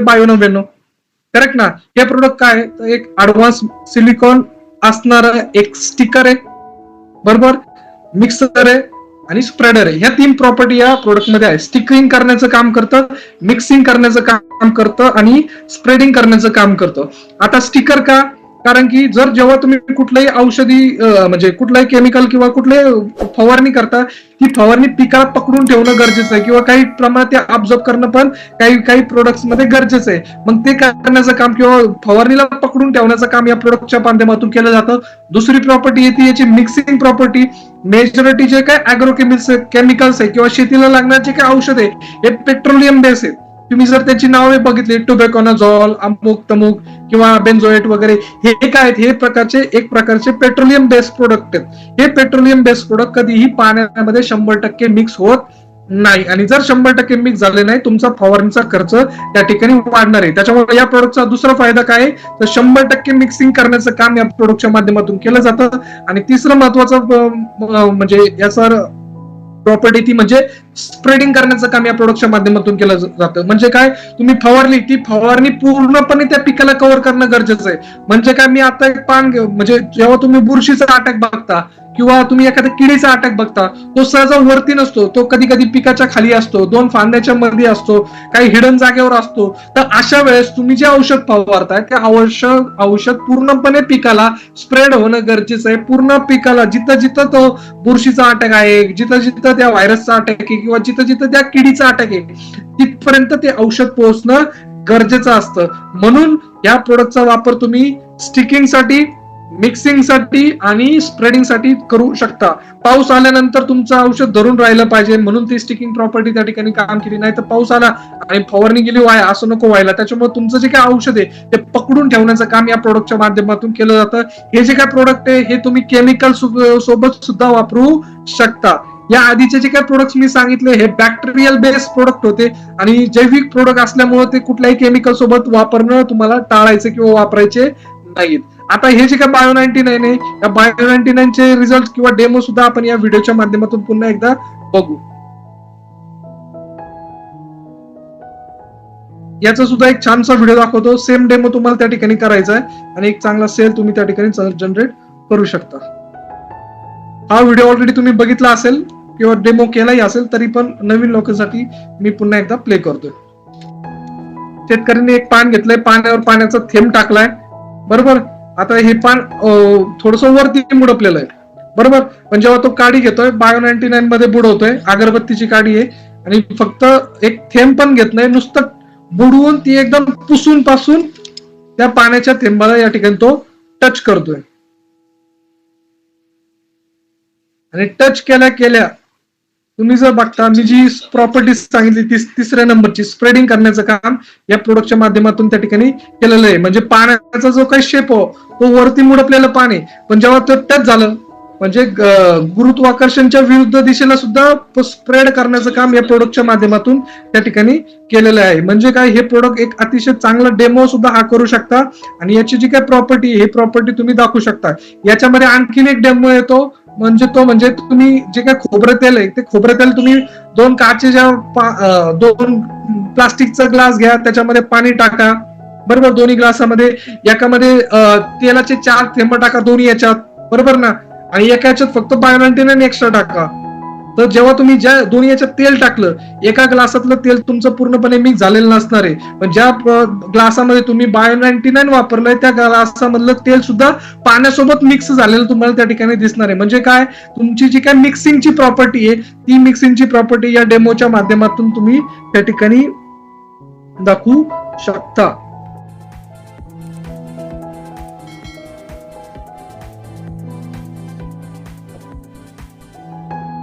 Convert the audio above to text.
Bio हो नव्याण्णव. Correct ना? हे प्रोडक्ट काय एक ऍडव्हान्स सिलिकॉन असणार एक स्टिकर आहे. बरोबर? मिक्सर आहे आणि स्प्रेडर आहे. ह्या तीन प्रॉपर्टी या प्रोडक्टमध्ये आहे. स्टिकिंग करण्याचं काम करतं मिक्सिंग करण्याचं काम करतं आणि स्प्रेडिंग करण्याचं काम करतं. आता स्टिकर का? कारण की जर जेव्हा तुम्ही कुठलंही औषधी म्हणजे कुठलंही केमिकल किंवा कुठले फवारणी करता ती फवारणी पिकाला पकडून ठेवणं गरजेचं आहे किंवा काही प्रमाणात ते ऑब्झर्व करणं पण काही काही प्रोडक्ट्समध्ये गरजेचं आहे. मग ते करण्याचं काम किंवा फवारणीला पकडून ठेवण्याचं काम या प्रोडक्टच्या माध्यमातून केलं जातं. दुसरी प्रॉपर्टी येते याची मिक्सिंग प्रॉपर्टी मेजॉरिटी जे काय अॅग्रोकेमिकल्स केमिकल्स आहे किंवा शेतीला लागणारे जे काय औषध आहे हे पेट्रोलियम बेस आहे तुम्ही जर त्याची नावे बघितली टोबॅकोनाझॉल अमुक तमुक किंवा बेन्झोएट वगैरे हे काय आहेत हे प्रकारचे एक प्रकारचे पेट्रोलियम बेस्ड प्रोडक्ट आहेत. हे पेट्रोलियम बेस्ड प्रोडक्ट कधीही पाण्यामध्ये शंभर टक्के मिक्स होत नाही. आणि जर शंभर टक्के मिक्स झाले नाही तुमचा फवारणीचा खर्च त्या ठिकाणी वाढणार आहे. त्याच्यामुळे या प्रोडक्टचा दुसरा फायदा काय तर शंभर टक्के मिक्सिंग करण्याचं काम या प्रोडक्टच्या माध्यमातून केलं जातं. आणि तिसरं महत्वाचं म्हणजे याचा प्रॉपर्टी ती म्हणजे स्प्रेडिंग करण्याचं काम या प्रोडक्टच्या माध्यमातून केलं जातं. म्हणजे काय? तुम्ही फवारणी ती फवारणी पूर्णपणे त्या पिकाला कव्हर करणं गरजेचं आहे. म्हणजे काय? मी आता एक पान म्हणजे जेव्हा तुम्ही बुरशीचा अटॅक बघता किंवा तुम्ही एखाद्या किडीचा अटॅक बघता तो सहजा वरती नसतो तो कधी कधी पिकाच्या खाली असतो दोन फांद्याच्या मध्ये असतो काही हिडन जागेवर असतो. तर अशा वेळेस तुम्ही जे औषध फवारताय ते औषध औषध पूर्णपणे पिकाला स्प्रेड होणं गरजेचं आहे. पूर्ण पिकाला जिथं जिथं तो बुरशीचा अटॅक आहे जिथं जिथं त्या व्हायरसचा अटॅक आहे किंवा जिथं जिथं त्या किडीचा अटॅक आहे तिथपर्यंत ते औषध पोहोचणं गरजेचं असतं. म्हणून या प्रोडक्टचा वापर तुम्ही स्टिकिंगसाठी मिक्सिंगसाठी मिक्सिंगसाठी आणि स्प्रेडिंगसाठी करू शकता. पाऊस आल्यानंतर तुमचं औषध धरून राहिलं पाहिजे म्हणून ती स्टिकिंग प्रॉपर्टी त्या ठिकाणी काम केली. नाही तर पाऊस आला आणि फवारणी गेली वाया असं नको व्हायला. त्याच्यामुळे तुमचं जे काय औषध आहे ते पकडून ठेवण्याचं काम या प्रोडक्टच्या माध्यमातून केलं जातं. हे जे काय प्रोडक्ट आहे हे तुम्ही केमिकल सोबत सुद्धा वापरू शकता. या आधीचे जे काही प्रोडक्ट मी सांगितले हे बॅक्टेरियल बेस्ड प्रोडक्ट होते आणि जैविक प्रोडक्ट असल्यामुळे ते कुठल्याही केमिकल सोबत वापरणं तुम्हाला टाळायचे किंवा वापरायचे नाहीत. आता हे जे काय बायो नाईन्टी नाईन आहे या बायो नाईन्टी नाईनचे रिझल्ट किंवा डेमो सुद्धा आपण या व्हिडिओच्या माध्यमातून पुन्हा एकदा बघू. याचा सुद्धा एक छानसा व्हिडिओ दाखवतो. सेम डेमो तुम्हाला त्या ठिकाणी करायचा आहे आणि एक चांगला सेल तुम्ही त्या ठिकाणी जनरेट करू शकता. हा व्हिडिओ ऑलरेडी तुम्ही बघितला असेल किंवा डेमो केलाही असेल तरी पण नवीन लोकांसाठी मी पुन्हा एकदा प्ले करतोय. शेतकऱ्यांनी एक पान घेतलंय पाण्यावर पाण्याचा थेंब टाकलाय. बरोबर? आता हे पान थोडस वरती मुडपलेलं आहे. बरोबर? पण जेव्हा तो काडी घेतोय बायो नाईन्टी नाईन मध्ये बुडवतोय अगरबत्तीची काडी आहे आणि फक्त एक थेंब पण घेत नाही नुसतं बुडवून ती एकदम पुसून पासून त्या पाण्याच्या थेंबाला या ठिकाणी तो टच करतोय. आणि टच केल्या केल्या तुम्ही जर बघता मी जी प्रॉपर्टी सांगितली ती तिसऱ्या नंबरची स्प्रेडिंग करण्याचं काम या प्रोडक्टच्या माध्यमातून त्या ठिकाणी केलेलं आहे. म्हणजे पाण्याचा जो काही शेप हो तो वरती मुडपलेलं पाणी पण जेव्हा ते टच झालं म्हणजे गुरुत्वाकर्षणच्या विरुद्ध दिशेला सुद्धा स्प्रेड करण्याचं काम या प्रोडक्टच्या माध्यमातून त्या ठिकाणी केलेलं आहे. म्हणजे काय हे प्रोडक्ट एक अतिशय चांगलं डेमो सुद्धा हा करू शकता आणि याची जी काय प्रॉपर्टी हे प्रॉपर्टी तुम्ही दाखवू शकता. याच्यामध्ये आणखीन एक डेमो येतो म्हणजे तो म्हणजे तुम्ही जे काय खोबरं तेल आहे ते खोबरं तेल तुम्ही दोन काचेच्या दोन प्लास्टिकचा ग्लास घ्या त्याच्यामध्ये पाणी टाका बरोबर दोन्ही ग्लासामध्ये एकामध्ये तेलाचे चार थेंब टाका दोन्ही याच्यात बरोबर ना? आणि एका याच्यात फक्त बायोनाईन्टीन एक्स्ट्रा टाका. तर जेव्हा तुम्ही ज्या दोन्ही याच्यात तेल टाकलं एका ग्लासातलं तेल तुमचं पूर्णपणे मिक्स झालेलं नसणार आहे. पण ज्या ग्लासामध्ये तुम्ही बायो नाईन्टी नाईन वापरलंय त्या ग्लासामधलं तेल सुद्धा पाण्यासोबत मिक्स झालेलं तुम्हाला त्या ठिकाणी दिसणार आहे. म्हणजे काय? तुमची जी काय मिक्सिंगची प्रॉपर्टी आहे ती मिक्सिंगची प्रॉपर्टी या डेमोच्या माध्यमातून तुम्ही त्या ठिकाणी दाखवू शकता.